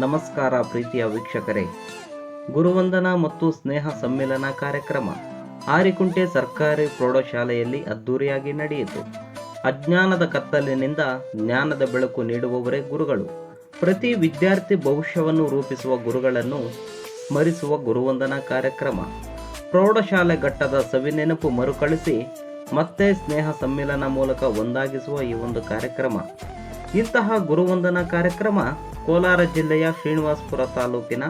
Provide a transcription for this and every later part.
ನಮಸ್ಕಾರ ಪ್ರೀತಿಯ ವೀಕ್ಷಕರೇ. ಗುರುವಂದನಾ ಮತ್ತು ಸ್ನೇಹ ಸಮ್ಮೇಳನ ಕಾರ್ಯಕ್ರಮ ಆರಿಕುಂಟೆ ಸರ್ಕಾರಿ ಪ್ರೌಢಶಾಲೆಯಲ್ಲಿ ಅದ್ದೂರಿಯಾಗಿ ನಡೆಯಿತು. ಅಜ್ಞಾನದ ಕತ್ತಲಿನಿಂದ ಜ್ಞಾನದ ಬೆಳಕು ನೀಡುವವರೇ ಗುರುಗಳು. ಪ್ರತಿ ವಿದ್ಯಾರ್ಥಿ ಭವಿಷ್ಯವನ್ನು ರೂಪಿಸುವ ಗುರುಗಳನ್ನು ಸ್ಮರಿಸುವ ಗುರುವಂದನಾ ಕಾರ್ಯಕ್ರಮ. ಪ್ರೌಢಶಾಲೆ ಘಟ್ಟದ ಸವಿನೆನಪು ಮರುಕಳಿಸಿ ಮತ್ತೆ ಸ್ನೇಹ ಸಮ್ಮೇಳನ ಮೂಲಕ ಒಂದಾಗಿಸುವ ಈ ಒಂದು ಕಾರ್ಯಕ್ರಮ. ಇಂತಹ ಗುರುವಂದನಾ ಕಾರ್ಯಕ್ರಮ ಕೋಲಾರ ಜಿಲ್ಲೆಯ ಶ್ರೀನಿವಾಸಪುರ ತಾಲೂಕಿನ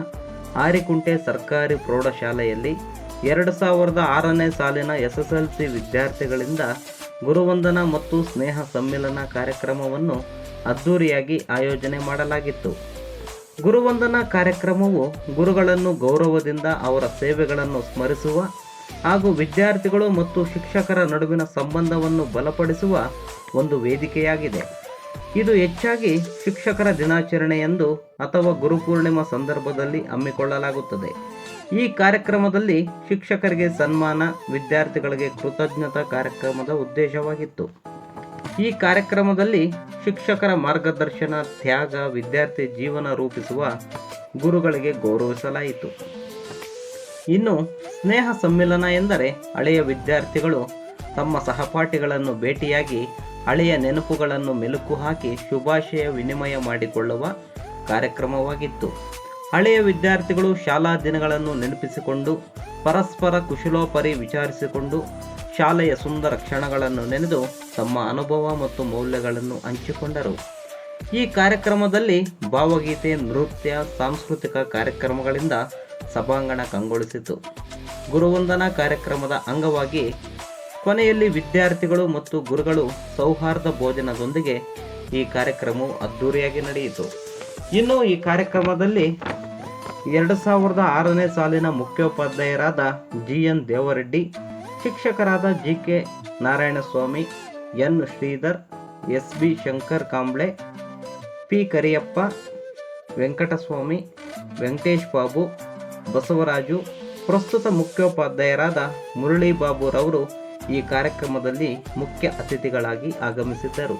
ಆರಿಕುಂಟೆ ಸರ್ಕಾರಿ ಪ್ರೌಢಶಾಲೆಯಲ್ಲಿ ಎರಡು ಸಾವಿರದ ಆರನೇ ಸಾಲಿನ ಎಸ್ ಎಸ್ ಎಲ್ ಸಿ ವಿದ್ಯಾರ್ಥಿಗಳಿಂದ ಗುರುವಂದನ ಮತ್ತು ಸ್ನೇಹ ಸಮ್ಮಿಲನ ಕಾರ್ಯಕ್ರಮವನ್ನು ಅದ್ದೂರಿಯಾಗಿ ಆಯೋಜನೆ ಮಾಡಲಾಗಿತ್ತು. ಗುರುವಂದನಾ ಕಾರ್ಯಕ್ರಮವು ಗುರುಗಳನ್ನು ಗೌರವದಿಂದ ಅವರ ಸೇವೆಗಳನ್ನು ಸ್ಮರಿಸುವ ಹಾಗೂ ವಿದ್ಯಾರ್ಥಿಗಳು ಮತ್ತು ಶಿಕ್ಷಕರ ನಡುವಿನ ಸಂಬಂಧವನ್ನು ಬಲಪಡಿಸುವ ಒಂದು ವೇದಿಕೆಯಾಗಿದೆ. ಇದು ಹೆಚ್ಚಾಗಿ ಶಿಕ್ಷಕರ ದಿನಾಚರಣೆಯಂದು ಅಥವಾ ಗುರುಪೂರ್ಣಿಮಾ ಸಂದರ್ಭದಲ್ಲಿ ಹಮ್ಮಿಕೊಳ್ಳಲಾಗುತ್ತದೆ. ಈ ಕಾರ್ಯಕ್ರಮದಲ್ಲಿ ಶಿಕ್ಷಕರಿಗೆ ಸನ್ಮಾನ, ವಿದ್ಯಾರ್ಥಿಗಳಿಗೆ ಕೃತಜ್ಞತಾ ಕಾರ್ಯಕ್ರಮದ ಉದ್ದೇಶವಾಗಿತ್ತು. ಈ ಕಾರ್ಯಕ್ರಮದಲ್ಲಿ ಶಿಕ್ಷಕರ ಮಾರ್ಗದರ್ಶನ, ತ್ಯಾಗ, ವಿದ್ಯಾರ್ಥಿ ಜೀವನ ರೂಪಿಸುವ ಗುರುಗಳಿಗೆ ಗೌರವಿಸಲಾಯಿತು. ಇನ್ನು ಸ್ನೇಹ ಸಮ್ಮಿಲನ ಎಂದರೆ ಹಳೆಯ ವಿದ್ಯಾರ್ಥಿಗಳು ತಮ್ಮ ಸಹಪಾಠಿಗಳನ್ನು ಭೇಟಿಯಾಗಿ ಹಳೆಯ ನೆನಪುಗಳನ್ನು ಮೆಲುಕು ಹಾಕಿ ಶುಭಾಶಯ ವಿನಿಮಯ ಮಾಡಿಕೊಳ್ಳುವ ಕಾರ್ಯಕ್ರಮವಾಗಿತ್ತು. ಹಳೆಯ ವಿದ್ಯಾರ್ಥಿಗಳು ಶಾಲಾ ದಿನಗಳನ್ನು ನೆನಪಿಸಿಕೊಂಡು, ಪರಸ್ಪರ ಕುಶಲೋಪರಿ ವಿಚಾರಿಸಿಕೊಂಡು, ಶಾಲೆಯ ಸುಂದರ ಕ್ಷಣಗಳನ್ನು ನೆನೆದು ತಮ್ಮ ಅನುಭವ ಮತ್ತು ಮೌಲ್ಯಗಳನ್ನು ಹಂಚಿಕೊಂಡರು. ಈ ಕಾರ್ಯಕ್ರಮದಲ್ಲಿ ಭಾವಗೀತೆ, ನೃತ್ಯ, ಸಾಂಸ್ಕೃತಿಕ ಕಾರ್ಯಕ್ರಮಗಳಿಂದ ಸಭಾಂಗಣ ಕಂಗೊಳಿಸಿತು. ಗುರುವಂದನಾ ಕಾರ್ಯಕ್ರಮದ ಅಂಗವಾಗಿ ಕೊನೆಯಲ್ಲಿ ವಿದ್ಯಾರ್ಥಿಗಳು ಮತ್ತು ಗುರುಗಳು ಸೌಹಾರ್ದ ಭೋಜನದೊಂದಿಗೆ ಈ ಕಾರ್ಯಕ್ರಮವು ಅದ್ದೂರಿಯಾಗಿ ನಡೆಯಿತು. ಇನ್ನು ಈ ಕಾರ್ಯಕ್ರಮದಲ್ಲಿ ಎರಡು ಸಾವಿರದ ಆರನೇ ಸಾಲಿನ ಮುಖ್ಯೋಪಾಧ್ಯಾಯರಾದ ಜಿ ಎನ್ ದೇವರೆಡ್ಡಿ, ಶಿಕ್ಷಕರಾದ G K Narayanaswamy, N Sridhar S B Shankar Kamble, P Kariyappa, Venkataswamy, Venkatesh Babu, Basavaraju, ಪ್ರಸ್ತುತ ಮುಖ್ಯೋಪಾಧ್ಯಾಯರಾದ ಮುರಳಿ ಬಾಬುರವರು ಈ ಕಾರ್ಯಕ್ರಮದಲ್ಲಿ ಮುಖ್ಯ ಅತಿಥಿಗಳಾಗಿ ಆಗಮಿಸಿದ್ದರು.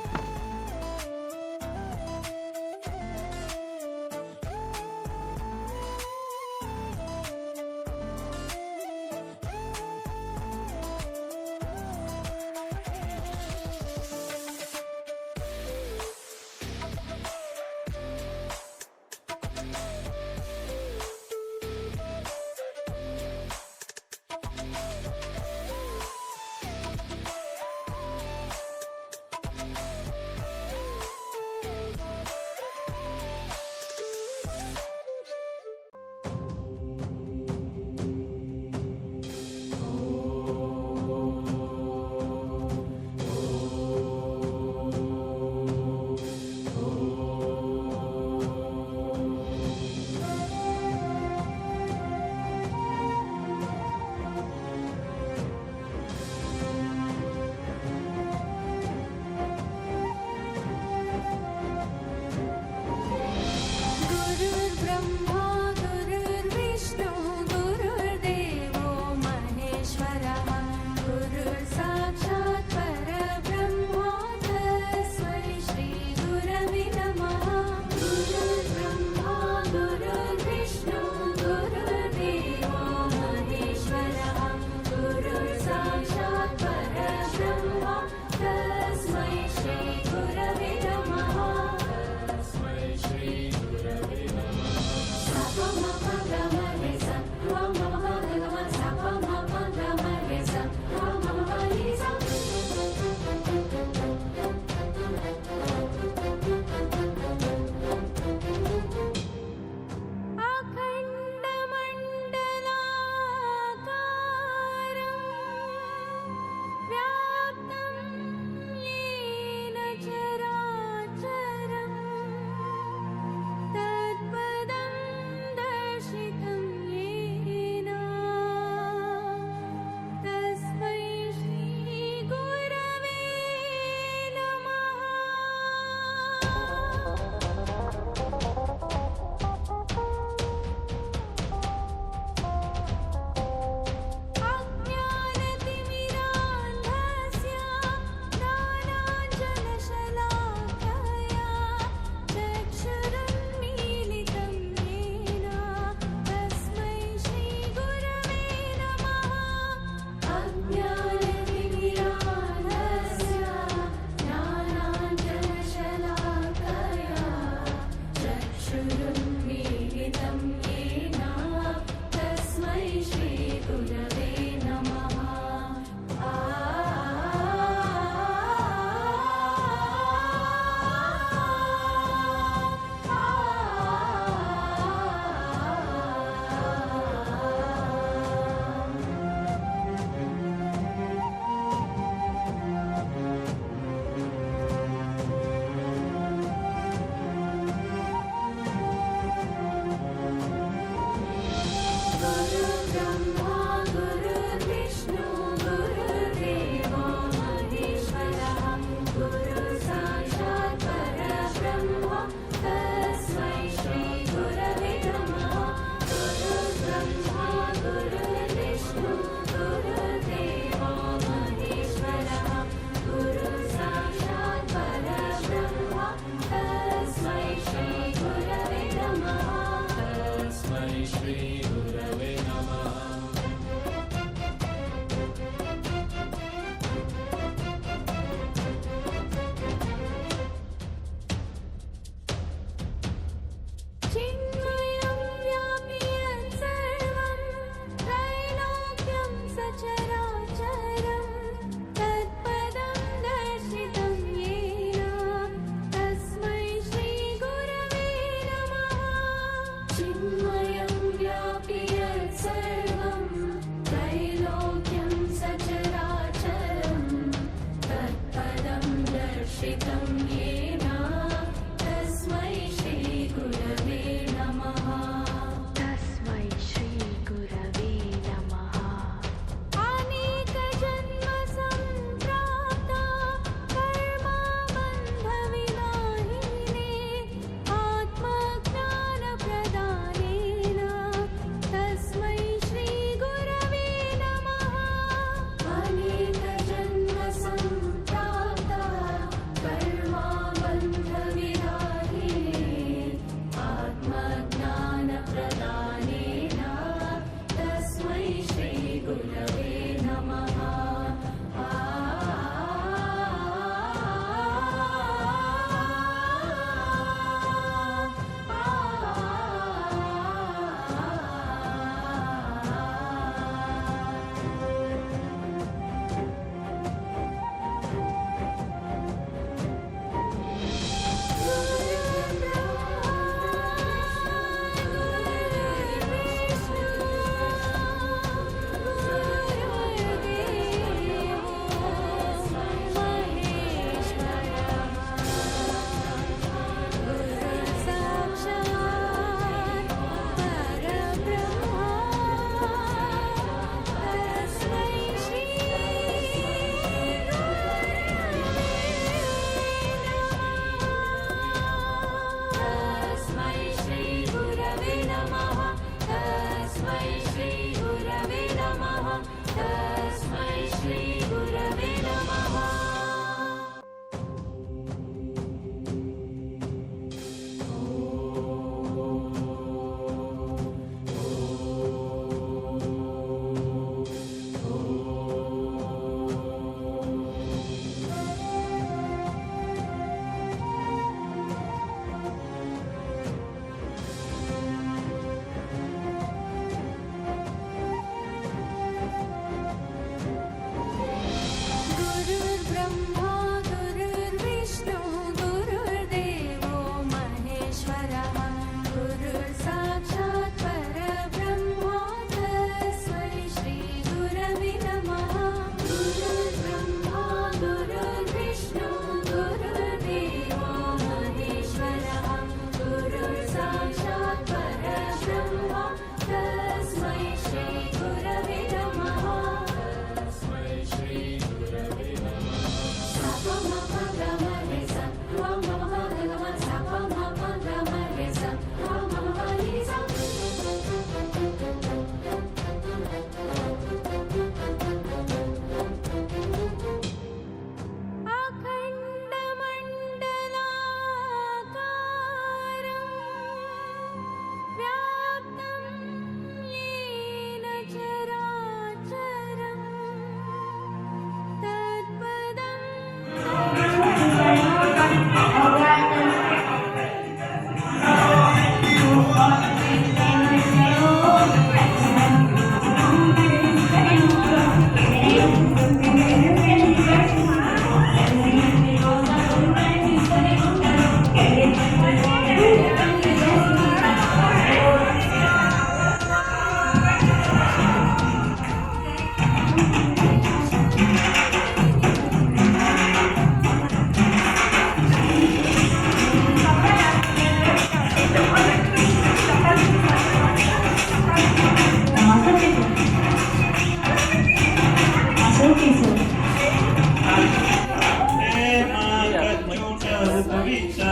भविष्य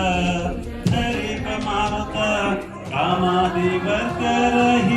हरि प्रमाता कामादि वर्त रहि।